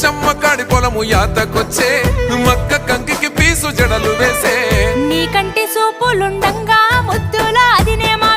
సమ్మక్క కాడి పొలము యాతకొచ్చే. మక్క కంకికి పీసు జడలు వేసే. నీకంటే సూపులుండంగా ముద్దులా అదినేమా